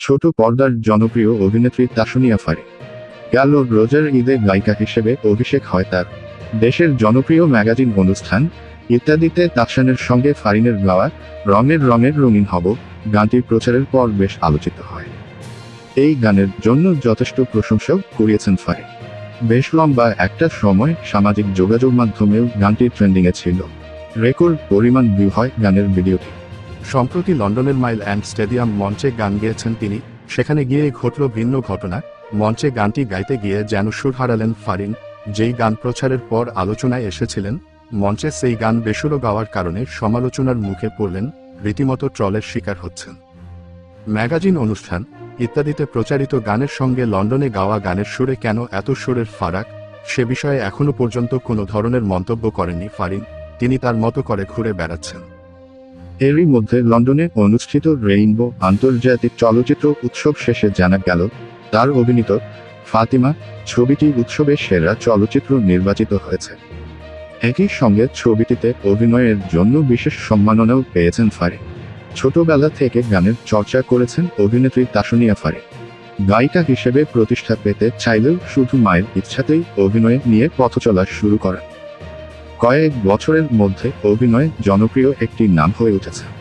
ছোট পর্দার জনপ্রিয় অভিনেত্রী তাসনিয়া ফারি। গেল রোজার ঈদে গায়িকা হিসেবে অভিষেক হয় তার। দেশের জনপ্রিয় ম্যাগাজিন অনুষ্ঠান, ইত্যাদিতে তাকসানের সঙ্গে ফারিনের গাওয়া, রঙের রঙের রঙিন হব গানটি প্রচারের পর বেশ আলোচিত হয়। এই গানের জন্য যথেষ্ট প্রশংসাও কুড়িয়েছেন ফারি। বেশ লম্বা একটা সময় সামাজিক যোগাযোগ মাধ্যমেও গানটি ট্রেন্ডিংয়ে ছিল। রেকর্ড পরিমাণ ভিউ হয় গানের ভিডিওটি। সম্প্রতি লন্ডনের মাইল অ্যান্ড স্টেডিয়াম মঞ্চে গান গেয়েছেন তিনি, সেখানে গিয়ে ঘটল ভিন্ন ঘটনা, মঞ্চে গানটি গাইতে গিয়ে যেন সুর হারালেন ফারিন, যেই গান প্রচারের পর আলোচনায় এসেছিলেন, মঞ্চে সেই গান বেসুরো গাওয়ার কারণে সমালোচনার মুখে পড়লেন, রীতিমতো ট্রলের শিকার হচ্ছেন। ম্যাগাজিন অনুষ্ঠান, ইত্যাদিতে প্রচারিত গানের সঙ্গে লন্ডনে গাওয়া গানের সুরে কেন এত সুরের ফারাক, সে বিষয়ে এখনও পর্যন্ত কোনো ধরনের মন্তব্য করেননি ফারিন, তিনি তার মতো করে ঘুরে বেড়াচ্ছেন। এরই মধ্যে লন্ডনে অনুষ্ঠিত রেইনবো আন্তর্জাতিক চলচ্চিত্র উৎসব শেষে জানা গেল, তার অভিনীত ফাতিমা ছবিটি উৎসবে সেরা চলচ্চিত্র নির্বাচিত হয়েছে। একই সঙ্গে ছবিটিতে অভিনয়ের জন্য বিশেষ সম্মাননাও পেয়েছেন ফারি। ছোটবেলা থেকে গানের চর্চা করেছেন অভিনেত্রী তাসনিয়া ফারি। গায়িকা হিসেবে প্রতিষ্ঠা পেতে চাইলেও শুধু মায়ের ইচ্ছাতেই অভিনয় নিয়ে পথ চলা শুরু করেন। কয়েক বছরের মধ্যে অভিনয় জনপ্রিয় একটি নাম হয়ে উঠেছে।